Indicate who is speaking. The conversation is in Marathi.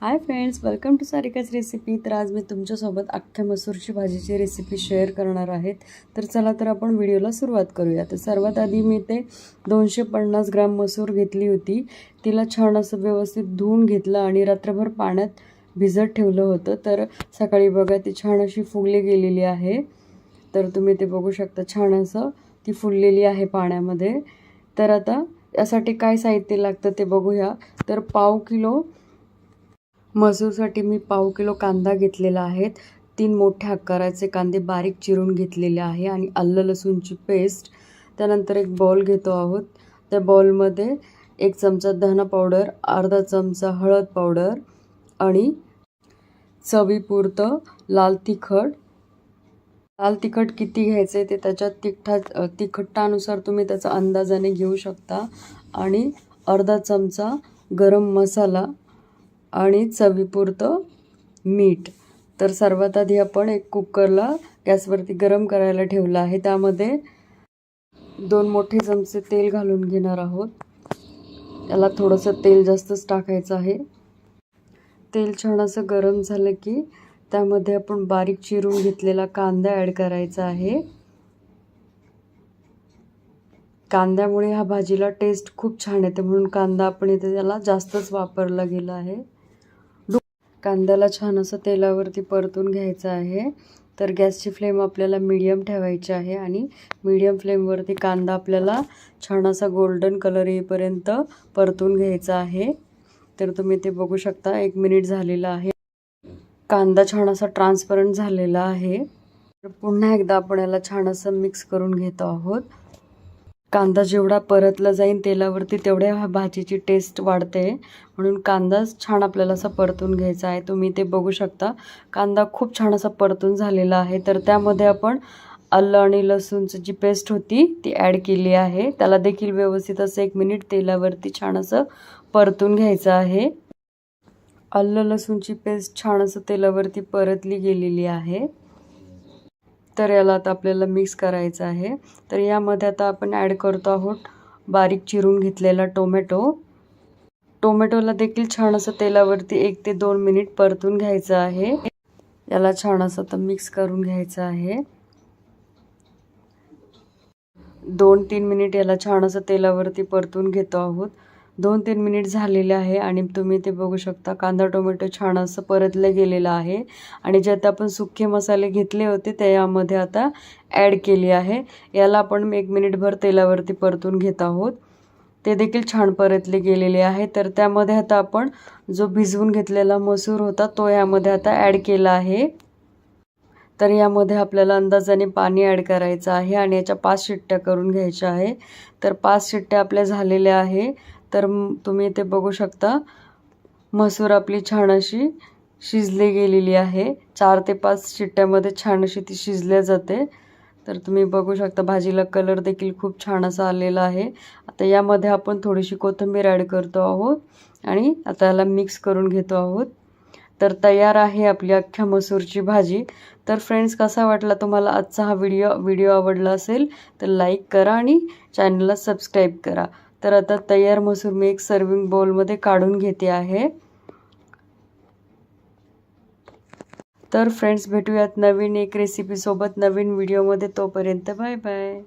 Speaker 1: हाय फ्रेंड्स वेलकम टू सारिकाच रेसिपी तर आज मी तुमच्यासोबत अख्ख्या मसूरची भाजीची रेसिपी शेअर करणार आहेत. तर चला तर आपण व्हिडिओला सुरुवात करूया. तर सर्वात आधी मी ते दोनशे पन्नास ग्राम मसूर घेतली होती. तिला छान असं व्यवस्थित धुवून घेतलं आणि रात्रभर पाण्यात भिजत ठेवलं होतं. तर सकाळी बघा ती छान अशी फुगली गेलेली आहे. तर तुम्ही ते बघू शकता छान असं ती फुललेली आहे पाण्यामध्ये. तर आता यासाठी काय साहित्य लागतं ते बघूया. तर पाव किलो मसूरसाठी मी पाव किलो कांदा घेतलेला आहे. तीन मोठ्या आकाराचे कांदे बारीक चिरून घेतलेले आहे आणि आलं लसूणची पेस्ट. त्यानंतर एक बॉल घेतो आहोत. त्या बॉलमध्ये एक चमचा धना पावडर अर्धा चमचा हळद पावडर आणि चवीपुरतं लाल तिखट. लाल तिखट किती घ्यायचे ते त्याच्या तिखटा तिखटानुसार तुम्ही त्याचा अंदाजाने घेऊ शकता. आणि अर्धा चमचा गरम मसाला आणि चवीपुरतं मीठ. तर सर्वात आधी आपण एक कुकरला गॅसवरती गरम करायला ठेवलं आहे. त्यामध्ये दोन मोठे चमचे तेल घालून घेणार आहोत. याला थोडंसं तेल जास्तच टाकायचं आहे. तेल छान असं गरम झालं की त्यामध्ये आपण बारीक चिरून घेतलेला कांदा ॲड करायचा आहे. कांद्यामुळे ह्या भाजीला टेस्ट खूप छान येते म्हणून कांदा आपण इथे त्याला जास्तच वापरला गेला आहे. कांद्याला छान असं तेलावरती परतून घ्यायचं आहे. तर गॅसची फ्लेम आपल्याला मीडियम ठेवायची आहे आणि मीडियम फ्लेमवरती कांदा आपल्याला छान असा गोल्डन कलर येईपर्यंत परतून घ्यायचा आहे. तर तुम्ही ते बघू शकता एक मिनिट झालेला आहे. कांदा छान असा ट्रान्सपरंट झालेला आहे. तर पुन्हा एकदा आपण याला छान असं मिक्स करून घेतो आहोत. कांदा जेवढा परतला जाईल तेलावरती तेवढ्या ह्या भाजीची टेस्ट वाढते. म्हणून कांदा छान आपल्याला असा परतून घ्यायचा आहे. तुम्ही ते बघू शकता. कांदा खूप छान असा परतून झालेला आहे. तर त्यामध्ये आपण आलं आणि लसूणची जी पेस्ट होती ती ॲड केली आहे. त्याला देखील व्यवस्थित असं एक मिनिट तेलावरती छान असं परतून घ्यायचं आहे. आलं लसूणची पेस्ट छान असं तेलावरती परतली गेलेली आहे. तर याला आता आपल्याला मिक्स करायचं आहे. तर यामध्ये आता आपण ॲड करतो आहोत बारीक चिरून घेतलेला टोमॅटो. टोमॅटोला देखील छान असं तेलावरती एक ते दोन मिनिट परतून घ्यायचं आहे. याला छान असं आता मिक्स करून घ्यायचं आहे. दोन तीन मिनिट याला छान असं तेलावरती परतून घेतो आहोत. दोन तीन मिनिट झालेले आहे आणि तुम्ही ते बघू शकता. कांदा टोमॅटो छान असं परतलं गेलेलं आहे. आणि ज्यात आपण सुखे मसाले घेतले होते ते यामध्ये आता ॲड केले आहे. याला आपण एक मिनिटभर तेलावरती परतून घेत आहोत. ते देखील छान परतले गेलेले आहे. तर त्यामध्ये आता आपण जो भिजवून घेतलेला मसूर होता तो यामध्ये आता ॲड केला आहे. तर यामध्ये आपल्याला अंदाजाने पाणी ॲड करायचं आहे आणि याच्या पाच शिट्ट्या करून घ्यायच्या आहे. तर पाच शिट्ट्या आपल्या झालेल्या आहे. तर तुम्ही ते बघू शकता मसूर आपली छान अशी शिजली गेलेली आहे. चार ते पाच शिट्ट्यामध्ये छान अशी ती शिजल्या जाते. तर तुम्ही बघू शकता भाजीला कलर देखील खूप छान असा आलेला आहे. आता यामध्ये आपण थोडीशी कोथिंबीर ॲड करतो आहोत आणि आता याला मिक्स करून घेतो आहोत. तर तयार आहे आपली अख्ख्या मसूरची भाजी. तर फ्रेंड्स कसा वाटला तुम्हाला आजचा हा व्हिडिओ व्हिडिओ आवडला असेल तर लाईक करा आणि चॅनलला सबस्क्राईब करा. तर आता तयार मसूर मी एक सर्विंग बाउलमध्ये काढून घेते आहे. तर फ्रेंड्स भेटूयात नवीन एक रेसिपीसोबत नवीन व्हिडिओमध्ये तोपर्यंत बाय बाय